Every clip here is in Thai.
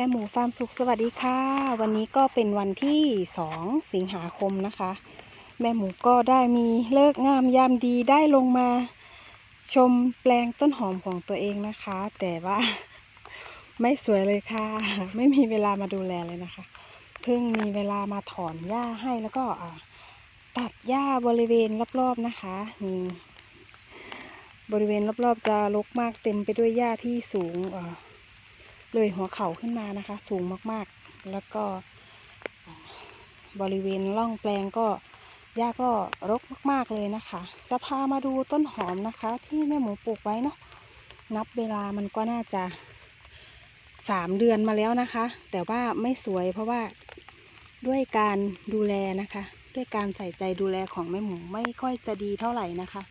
แม่หมูฟาร์มสุขสวัสดีค่ะ วันนี้ก็เป็นวันที่สองสิงหาคมนะคะ แม่หมูก็ได้มีเลิกงามยามดีได้ลงมาชมแปลงต้นหอมของตัวเองนะคะ แต่ว่าไม่สวยเลยค่ะ ไม่มีเวลามาดูแลเลยนะคะ เพิ่งมีเวลามาถอนหญ้าให้แล้วก็ตัดหญ้าบริเวณรอบๆนะคะนี่บริเวณรอบๆจะรกมากเต็มไปด้วยหญ้าที่สูงอ่า เลยหัวเข่าขึ้นมานะคะ สูงมากๆ แล้วก็บริเวณร่องแปลงก็หญ้าก็รกมาก ๆเลยนะคะ จะพามาดูต้นหอมนะคะ ที่แม่หมูปลูกไว้เนาะนับเวลามันก็น่าจะสามเดือนมาแล้วนะคะ แต่ว่าไม่สวยเพราะว่าด้วยการดูแลนะคะ ด้วยการใส่ใจดูแลของแม่หมูไม่ค่อยจะดีเท่าไหร่นะคะ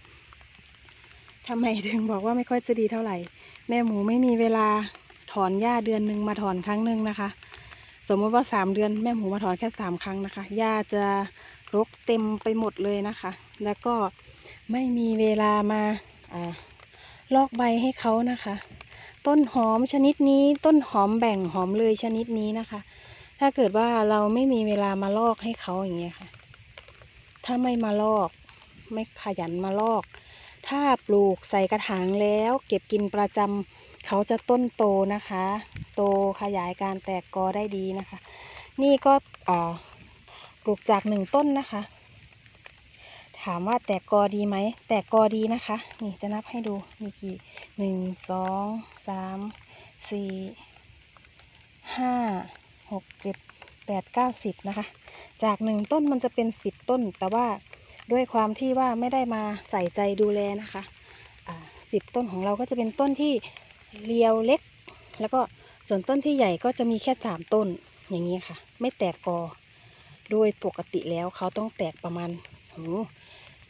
ทำไมถึงบอกว่าไม่ค่อยจะดีเท่าไหร่ แม่หมูไม่มีเวลา ถอนหญ้าเดือนหนึ่งมาถอนครั้งหนึ่งนะคะ สมมติว่าสามเดือนแม่หมูมาถอนแค่สามครั้งนะคะหญ้าจะรกเต็มไปหมดเลยนะคะ แล้วก็ไม่มีเวลามาอ่าลอกใบให้เขานะคะ ต้นหอมชนิดนี้ต้นหอมแบ่งหอมเลยชนิดนี้นะคะ ถ้าเกิดว่าเราไม่มีเวลามาลอกให้เขาอย่างเงี้ยค่ะ ถ้าไม่มาลอก ไม่ขยันมาลอก ถ้าปลูกใส่กระถางแล้ว เก็บกินประจำ เขาจะต้นโตนะคะ โตขยายการแตกกอได้ดีนะคะ นี่ก็ปลูกจากหนึ่งต้นนะคะ ถามว่าแตกกอดีไหม แตกกอดีนะคะ นี่จะนับให้ดู มีกี่หนึ่งสองสามสี่ห้าหกเจ็ดแปดเก้าสิบนะคะ จากหนึ่งต้นมันจะเป็นสิบต้น แต่ว่าด้วยความที่ว่าไม่ได้มาใส่ใจดูแลนะคะสิบต้นของเราก็จะเป็นต้นที่ เรียวเล็ก แล้วก็ส่วนต้นที่ใหญ่ก็จะมีแค่สามต้นอย่างนี้ค่ะ ไม่แตกกอ โดยปกติแล้วเขาต้องแตกประมาณโห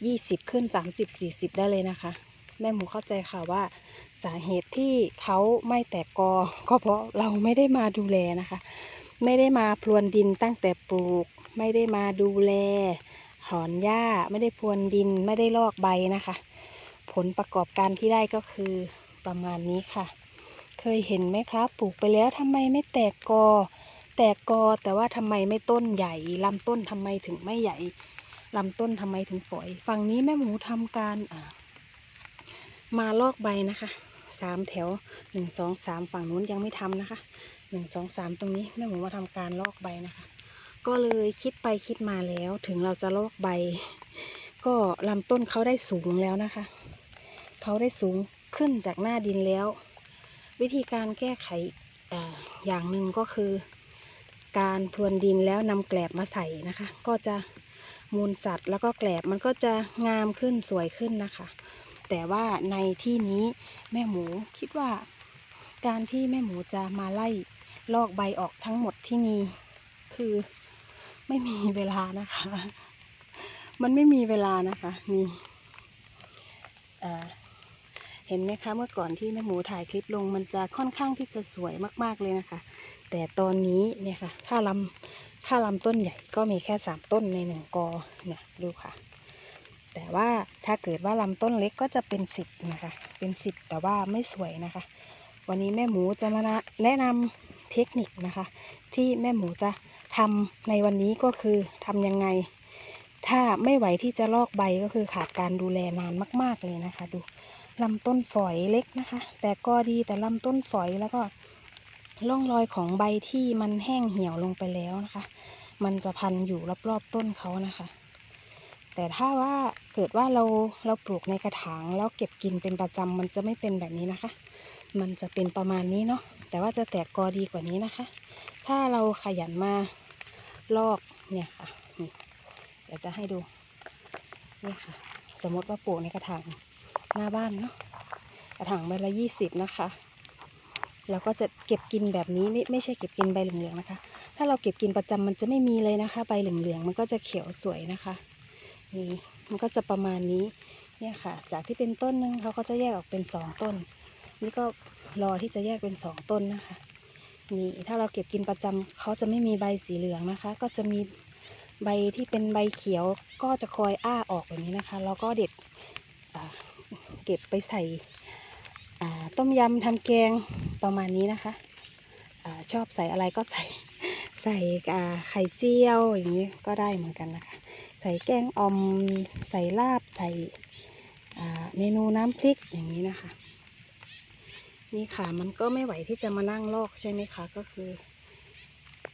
ยี่สิบขึ้นสามสิบสี่สิบได้เลยนะคะ แม่หมูเข้าใจค่ะว่า สาเหตุที่เขาไม่แตกกอ ก็เพราะเราไม่ได้มาดูแลนะคะ ไม่ได้มาพรวนดินตั้งแต่ปลูก ไม่ได้มาดูแลถอนหญ้า ไม่ได้พรวนดินไม่ได้ลอกใบนะคะ ผลประกอบการที่ได้ก็คือ ประมาณนี้ค่ะ เคยเห็นไหมคะ ปลูกไปแล้วทำไมไม่แตกกอ แตกกอแต่ว่าทำไมไม่ต้นใหญ่ลำต้นทำไมถึงไม่ใหญ่ลำต้นทำไมถึงฝอยฝั่งนี้แม่หมูทำการมาลอกใบนะคะสามแถวหนึ่งสองสามฝั่งนู้นยังไม่ทำนะคะหนึ่งสองสามตรงนี้แม่หมูมาทำการลอกใบนะคะ ก็เลยคิดไปคิดมาแล้วถึงเราจะลอกใบ ก็ลำต้นเขาได้สูงแล้วนะคะ เขาได้สูง ขึ้นจากหน้าดินแล้ว วิธีการแก้ไขออย่างหนึ่งก็คือ การพรวนดินแล้วนำแกลบมาใส่นะคะ ก็จะมูลสัตว์แล้วก็แกลบมันก็จะงามขึ้นสวยขึ้นนะคะ แต่ว่าในที่นี้แม่หมูคิดว่า การที่แม่หมูจะมาไล่ลอกใบออกทั้งหมดที่มีคือไม่มีเวลานะคะ มันไม่มีเวลานะคะนี่อ่า เห็นไหมคะ เมื่อก่อนที่แม่หมูถ่ายคลิปลงมันจะค่อนข้างที่จะสวยมากๆเลยนะคะ แต่ตอนนี้เนี่ยค่ะ ถ้าลำถ้าลำต้นใหญ่ก็มีแค่สามต้นในหนึ่งกอเนี่ยดูค่ะ แต่ว่าถ้าเกิดว่าลำต้นเล็กก็จะเป็นสิบนะคะ เป็นสิบแต่ว่าไม่สวยนะคะ วันนี้แม่หมูจะมาแนะนำเทคนิคนะคะ ที่แม่หมูจะทำในวันนี้ก็คือทำยังไงถ้าไม่ไหวที่จะลอกใบก็คือขาดการดูแลนานมาก ๆเลยนะคะ ดู ลำต้นฝอยเล็กนะคะ แต่ก็ดีแต่ลำต้นฝอยแล้วก็ร่องรอยของใบที่มันแห้งเหี่ยวลงไปแล้วนะคะ มันจะพันอยู่รอบๆต้นเขานะคะ แต่ถ้าว่าเกิดว่าเราเราปลูกในกระถางแล้วเก็บกินเป็นประจำมันจะไม่เป็นแบบนี้นะคะ มันจะเป็นประมาณนี้เนาะแต่ว่าจะแตกกอดีกว่านี้นะคะ ถ้าเราขยันมาลอกเนี่ยค่ะเดี๋ยวจะให้ดูนี่ค่ะ สมมติว่าปลูกในกระถาง หน้าบ้านเนาะกระถางใบละยี่สิบนะคะ แล้วก็จะเก็บกินแบบนี้ไม่ไม่ใช่เก็บกินใบเหลืองๆนะคะ ถ้าเราเก็บกินประจำมันจะไม่มีเลยนะคะ ใบเหลืองๆมันก็จะเขียวสวยนะคะนี่มันก็จะประมาณนี้เนี่ยค่ะ จากที่เป็นต้นหนึงเขาก็จะแยกออกเป็นสองต้น นี่ก็รอที่จะแยกเป็นสองต้นนะคะนี่ถ้าเราเก็บกินประจำเขาจะไม่มีใบสีเหลืองนะคะ ก็จะมีใบที่เป็นใบเขียวก็จะคอยอ้าออกแบบนี้นะคะ แล้วก็เด็ด เก็บไปใส่ต้มยำทำแกงประมาณนี้นะคะอชอบใส่อะไรก็ใส่ใส่ไข่เจียวอย่างนี้ก็ได้เหมือนกันนะคะ ใส่แกงออมใส่ลาบใส่เมนูน้ำพริกอย่างนี้นะคะ นี่ค่ะมันก็ไม่ไหวที่จะมานั่งลอกใช่ไหมคะ ก็คือ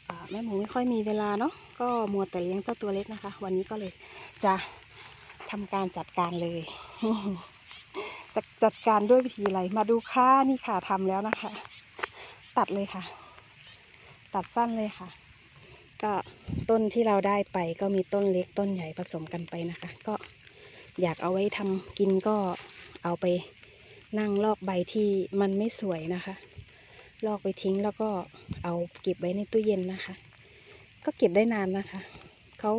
อแม่หมูไม่ค่อยมีเวลาเนาะก็มัวแต่เลี้ยงเจ้าตัวเล็กนะคะ วันนี้ก็เลยจะทำการจัดการเลย จะจัดการด้วยวิธีอะไร มาดูค่ะนี่ค่ะทำแล้วนะคะ ตัดเลยค่ะ ตัดสั้นเลยค่ะ ก็ต้นที่เราได้ไปก็มีต้นเล็กต้นใหญ่ผสมกันไปนะคะ ก็อยากเอาไว้ทำกินก็เอาไปนั่งลอกใบที่มันไม่สวยนะคะ ลอกไปทิ้งแล้วก็เอาเก็บไว้ในตู้เย็นนะคะ ก็เก็บได้นานนะคะเขา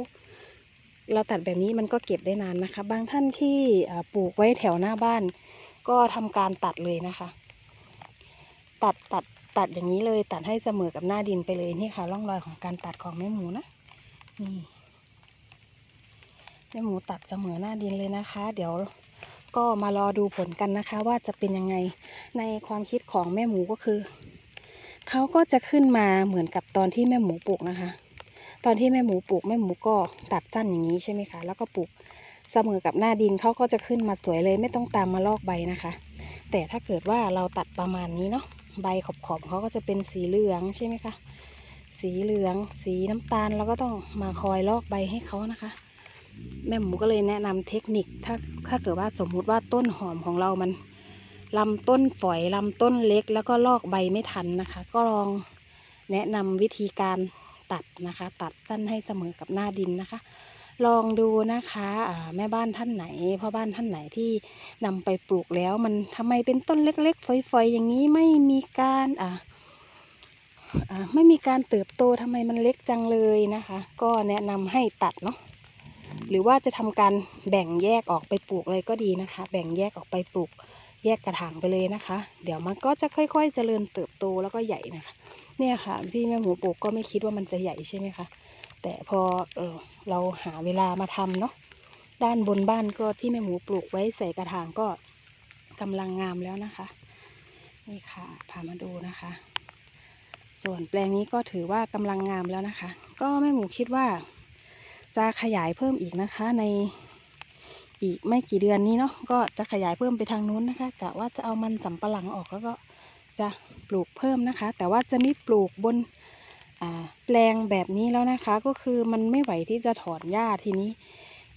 เราตัดแบบนี้มันก็เก็บได้นานนะคะ บางท่านที่ปลูกไว้แถวหน้าบ้าน ก็ทำการตัดเลยนะคะ ตัดตัดตัดอย่างนี้เลย ตัดให้เสมอกับหน้าดินไปเลยนี่ค่ะร่องรอยของการตัดของแม่หมูนะนี่แม่หมูตัดเสมอหน้าดินเลยนะคะ เดี๋ยวก็มารอดูผลกันนะคะ ว่าจะเป็นยังไงในความคิดของแม่หมูก็คือเขาก็จะขึ้นมาเหมือนกับตอนที่แม่หมูปลูกนะคะ ตอนที่แม่หมูปลูกแม่หมูก็ตัดสั้นอย่างนี้ใช่ไหมคะ แล้วก็ปลูก เสมอกับหน้าดินเขาก็จะขึ้นมาสวยเลย ไม่ต้องตามมาลอกใบนะคะ แต่ถ้าเกิดว่าเราตัดประมาณนี้เนาะใบขอบขอบๆเขาก็จะเป็นสีเหลืองใช่ไหมคะสีเหลือง สีน้ำตาลเราก็ต้องมาคอยลอกใบให้เขานะคะ แม่หมูก็เลยแนะนำเทคนิคถ้าถ้าเกิดว่าสมมุติว่าต้นหอมของเรามันลำต้นฝอยลำต้นเล็ก แล้วก็ลอกใบไม่ทันนะคะ ก็ลองแนะนำวิธีการตัดนะคะ ตัดสั้นให้เสมอกับหน้าดินนะคะ ลองดูนะคะแม่บ้านท่านไหนพ่อบ้านท่านไหนที่นำไปปลูกแล้ว มันทำไมเป็นต้นเล็กๆฝอยๆอย่างนี้ไม่มีการอ่าอ่าไม่มีการเติบโตทำไมมันเล็กจังเลยนะคะ ก็แนะนำให้ตัดเนาะหรือว่าจะทำการแบ่งแยกออกไปปลูกเลยก็ดีนะคะ แบ่งแยกออกไปปลูกแยกกระถางไปเลยนะคะ เดี๋ยวมันก็จะค่อยๆเจริญเติบโตแล้วก็ใหญ่นะคะ เนี่ยค่ะที่แม่หมูปลูกก็ไม่คิดว่ามันจะใหญ่ใช่ไหมคะ แต่พอเออ เราหาเวลามาทำเนาะด้านบนบ้านก็ที่แม่หมูปลูกไว้ใส่กระถางก็กำลังงามแล้วนะคะ นี่ค่ะพามาดูนะคะ ส่วนแปลงนี้ก็ถือว่ากำลังงามแล้วนะคะ ก็แม่หมูคิดว่า จะขยายเพิ่มอีกนะคะในอีกไม่กี่เดือนนี้เนาะก็จะขยายเพิ่มไปทางนู้นนะคะกะว่าจะเอามันสำปะหลังออกแล้วก็จะปลูกเพิ่มนะคะ แต่ว่าจะไม่ปลูกบน แปลงแบบนี้แล้วนะคะ ก็คือมันไม่ไหวที่จะถอนหญ้าทีนี้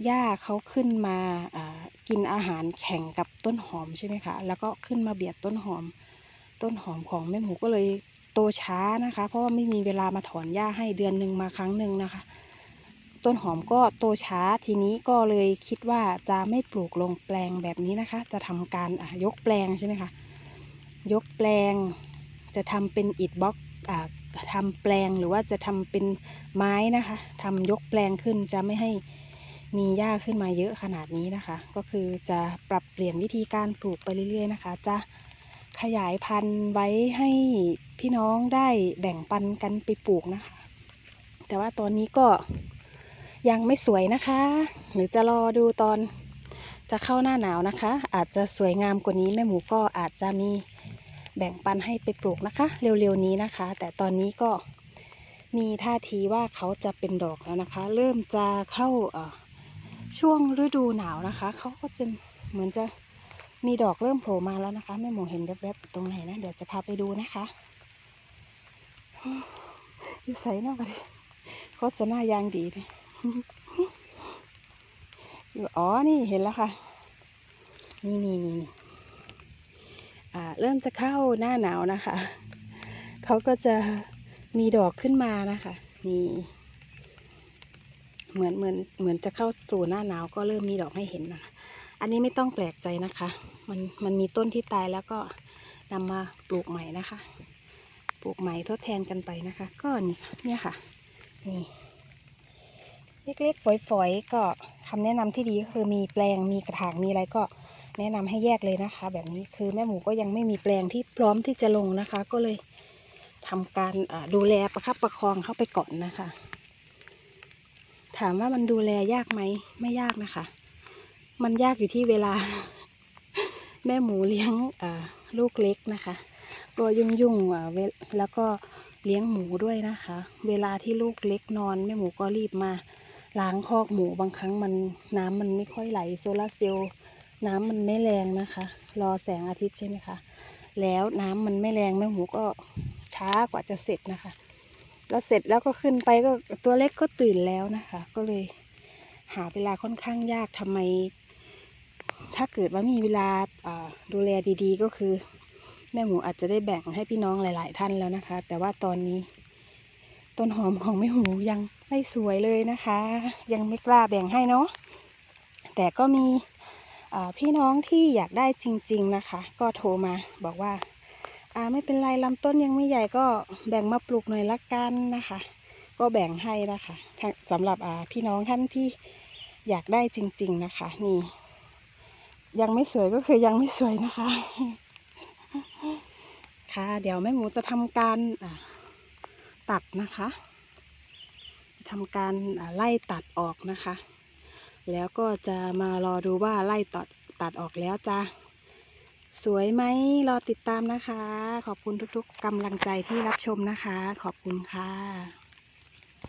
หญ้าเขาขึ้นมากินอาหารแข่งกับต้นหอมใช่ไหมคะ แล้วก็ขึ้นมาเบียดต้นหอม ต้นหอมของแม่หมูก็เลยโตช้านะคะ เพราะว่าไม่มีเวลามาถอนหญ้าให้เดือนหนึ่งมาครั้งหนึ่งนะคะ ต้นหอมก็โตช้าทีนี้ก็เลยคิดว่าจะไม่ปลูกลงแปลงแบบนี้นะคะ จะทำการยกแปลงใช่ไหมคะ ยกแปลงจะทำเป็นอิฐบล็อก ทำแปลงหรือว่าจะทำเป็นไม้นะคะทำยกแปลงขึ้นจะไม่ให้มีหญ้าขึ้นมาเยอะขนาดนี้นะคะ ก็คือจะปรับเปลี่ยนวิธีการปลูกไปเรื่อยๆนะคะ จะขยายพันธุ์ไว้ให้พี่น้องได้แบ่งปันกันไปปลูกนะคะ แต่ว่าตอนนี้ก็ยังไม่สวยนะคะ หรือจะรอดูตอนจะเข้าหน้าหนาวนะคะ อาจจะสวยงามกว่านี้แม่หมูก็อาจจะมี แบ่งปันให้ไปปลูกนะคะ เร็วๆนี้นะคะ แต่ตอนนี้ก็มีท่าทีว่าเขาจะเป็นดอกแล้วนะคะ เริ่มจะเข้าช่วงฤดูหนาวนะคะเขาก็จะเหมือนจะมีดอกเริ่มโผล่มาแล้วนะคะแม่หมูเห็นแวบๆตรงไหนนะเดี๋ยวจะพาไปดูนะคะอยู่ใส่เนาะบัดนี้โฆษณายางดีเลยอยู่อ๋อนี่เห็นแล้วค่ะ นี่นี่นี่ เริ่มจะเข้าหน้าหนาวนะคะ เขาก็จะมีดอกขึ้นมานะคะนี่เหมือนเหมือนเหมือนจะเข้าสู่หน้าหนาวก็เริ่มมีดอกให้เห็นนะคะอันนี้ไม่ต้องแปลกใจนะคะ มันมันมีต้นที่ตายแล้วก็นำมาปลูกใหม่นะคะ ปลูกใหม่ทดแทนกันไปนะคะ ก็นี่เนี่ยค่ะ นี่เล็กๆฝอยๆก็คำแนะนำที่ดีก็คือมีแปลงมีกระถางมีอะไรก็ แนะนำให้แยกเลยนะคะ แบบนี้คือแม่หมูก็ยังไม่มีแปลงที่พร้อมที่จะลงนะคะ ก็เลยทำการดูแลประคับประคองเข้าไปก่อนนะคะ ถามว่ามันดูแลยากไหมไม่ยากนะคะ มันยากอยู่ที่เวลา แม่หมูเลี้ยงลูกเล็กนะคะก็ยุ่งๆอะเวแล้วก็เลี้ยงหมูด้วยนะคะ เวลาที่ลูกเล็กนอนแม่หมูก็รีบมาล้างคอกหมูบางครั้งมันน้ำมันไม่ค่อยไหลโซลาร์เซลล์ น้ำมันไม่แรงนะคะ รอแสงอาทิตย์ใช่ไหมคะ แล้วน้ำมันไม่แรงแม่หมูก็ช้ากว่าจะเสร็จนะคะ แล้วเสร็จแล้วก็ขึ้นไปก็ตัวเล็กก็ตื่นแล้วนะคะ ก็เลยหาเวลาค่อนข้างยากทำไม ถ้าเกิดว่ามีเวลาดูแลดีๆ ก็คือ แม่หมูอาจจะได้แบ่งให้พี่น้องหลาย ๆ ท่านแล้วนะคะ แต่ว่าตอนนี้ต้นหอมของแม่หมูยังไม่สวยเลยนะคะ ยังไม่กล้าแบ่งให้เนาะแต่ก็มี พี่น้องที่อยากได้จริง ๆนะคะ ก็โทรมาบอกว่าอ่าไม่เป็นไรลำต้นยังไม่ใหญ่ก็แบ่งมาปลูกหน่อยละกันนะคะ ก็แบ่งให้นะคะสำหรับอ่าพี่น้องท่านที่อยากได้จริง ๆนะคะ นี่ ยังไม่สวยก็คือยังไม่สวยนะคะ ค่ะ เดี๋ยวแม่หมูจะทำการตัดนะคะจะทำการไล่ตัดออกนะคะ แล้วก็จะมารอดูว่าไล่ตัดตัดออกแล้วจ้ะสวยไหมรอติดตามนะคะ ขอบคุณทุกๆกำลังใจที่รับชมนะคะ ขอบคุณค่ะ